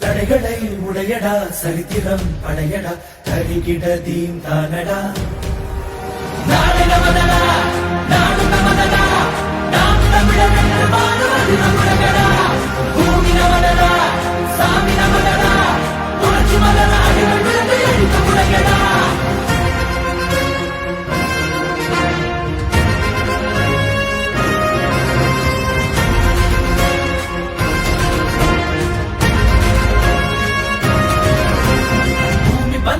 தடைகளை உடையடா சரித்திரம் படையடா தரிகிட தீம் தானடா. நாடு நமதடா.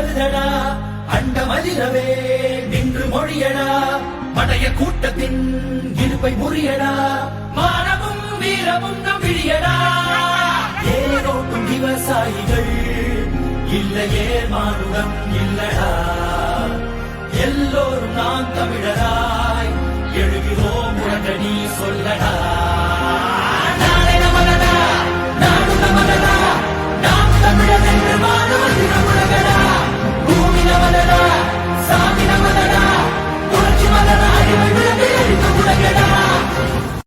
வருதடா அண்ட மதிரவே நின்று மொழியடா படைய கூட்டத்தின் இருப்பை முறியடா மானமும் வீரமும் நம் விழியடா. ஏரோட்டும் விவசாயிகள் இல்லையே மானுடம் இல்லடா. எல்லோரும் நாம் தமிழராய் எழுகிறோம் முழங்க நீ சொல்லடா.